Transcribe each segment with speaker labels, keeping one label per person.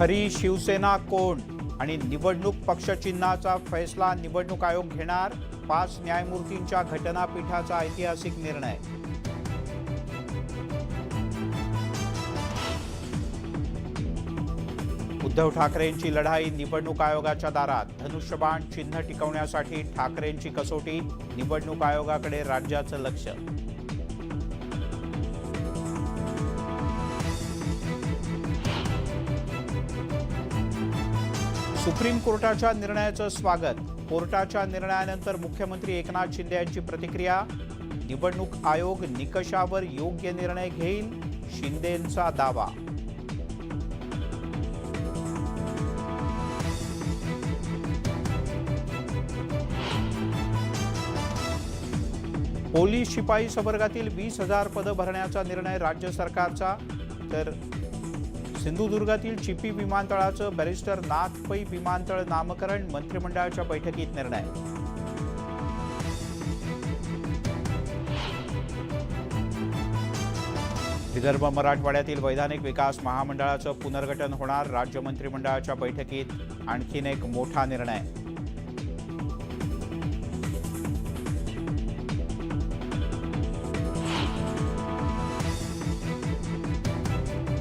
Speaker 1: खरी शिवसेना कोण? आणि निवडणूक पक्षचिन्हाचा फैसला निवडणूक आयोग घेणार? पाच न्यायमूर्तींच्या घटनापीठाचा ऐतिहासिक निर्णय. उद्धव ठाकरेंची लढाई निवडणूक आयोगाच्या दारात. धनुष्यबाण चिन्ह टिकवण्यासाठी ठाकरेंची कसोटी निवडणूक आयोगाकडे राज्याचं लक्ष. सुप्रीम कोर्टाच्या निर्णयाचं स्वागत. कोर्टाच्या निर्णयानंतर मुख्यमंत्री एकनाथ शिंदे यांची प्रतिक्रिया निवडणूक आयोग निकषावर योग्य निर्णय घेईल शिंदेंचा दावा. पोलीस शिपाई संवर्गातील वीस हजार पदं भरण्याचा निर्णय राज्य सरकारचा तर सिंधुदुर्गातील चिपी विमानतळाचं बॅरिस्टर नाथ पै विमानतळ नामकरण मंत्रिमंडळाच्या बैठकीत निर्णय. विदर्भ मराठवाड्यातील वैधानिक विकास महामंडळाचं पुनर्गठन होणार राज्य मंत्रिमंडळाच्या बैठकीत आणखीन एक मोठा निर्णय.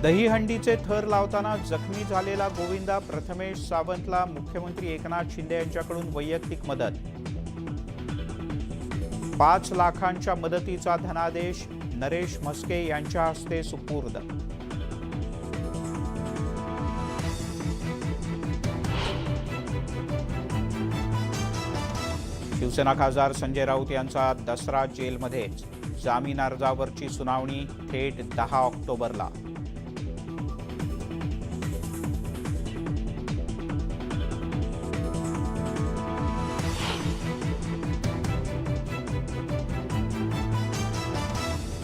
Speaker 1: दहीहंडीचे थर लावताना जखमी झालेला गोविंदा प्रथमेश सावंतला मुख्यमंत्री एकनाथ शिंदे यांच्याकडून वैयक्तिक मदत. पाच लाखांच्या मदतीचा धनादेश नरेश म्हस्के यांच्या हस्ते सुपूर्द. शिवसेना खासदार संजय राऊत यांचा दसरा जेलमध्येच. जामीन अर्जावरची सुनावणी थेट दहा ऑक्टोबरला.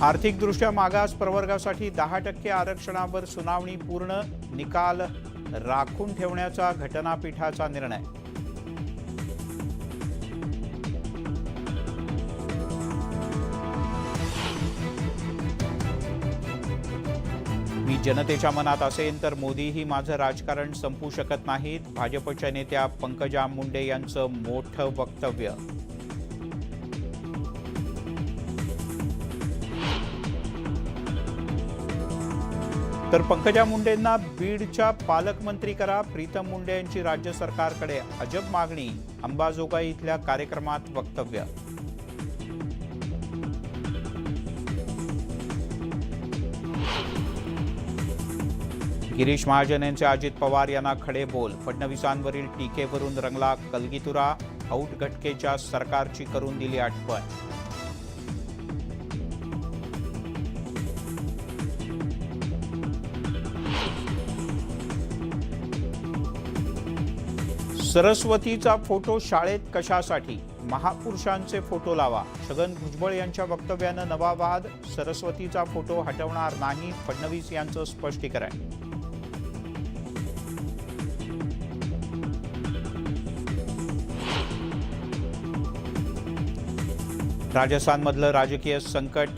Speaker 1: आर्थिकदृष्ट्या मागास प्रवर्गासाठी दहा टक्के आरक्षणावर सुनावणी पूर्ण निकाल राखून ठेवण्याचा घटनापीठाचा निर्णय. मी जनतेच्या मनात असेन तर मोदीही माझं राजकारण संपू शकत नाहीत. भाजपच्या नेत्या पंकजा मुंडे यांचं मोठं वक्तव्य. तर पंकजा मुंडेंना बीडच्या पालकमंत्री करा प्रीतम मुंडे यांची राज्य सरकारकडे अजब मागणी अंबाजोगाई इथल्या कार्यक्रमात वक्तव्य. गिरीश महाजन यांचे अजित पवार यांना खडे बोल फडणवीसांवरील टीकेवरून रंगला कलगीतुरा औट घटकेच्या सरकारची करून दिली आठवण. सरस्वतीचा फोटो शाळेत कशासाठी? महापुरुषांचे फोटो लावा. छगन भुजबळ यांच्या वक्तव्यानं नवा वाद. सरस्वतीचा फोटो हटवणार नाही फडणवीस यांचं स्पष्टीकरण. राजस्थानमधलं राजकीय संकट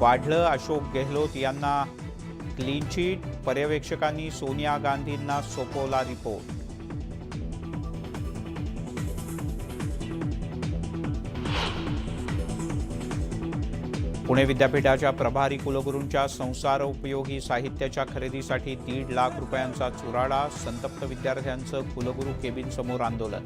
Speaker 1: वाढलं. अशोक गेहलोत यांना क्लीन चीट पर्यवेक्षकांनी सोनिया गांधींना सोपवला रिपोर्ट. पुणे विद्यापीठाच्या प्रभारी कुलगुरूंच्या संसार उपयोगी साहित्याच्या खरेदीसाठी दीड लाख रुपयांचा चुराडा संतप्त विद्यार्थ्यांचं कुलगुरू केबिनसमोर आंदोलन.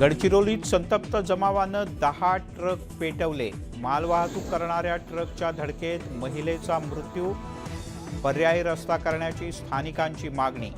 Speaker 1: गडचिरोलीत संतप्त जमावानं दहा ट्रक पेटवले. मालवाहतूक करणाऱ्या ट्रकच्या धडकेत महिलेचा मृत्यू पर्यायी रस्ता करण्याची स्थानिकांची मागणी.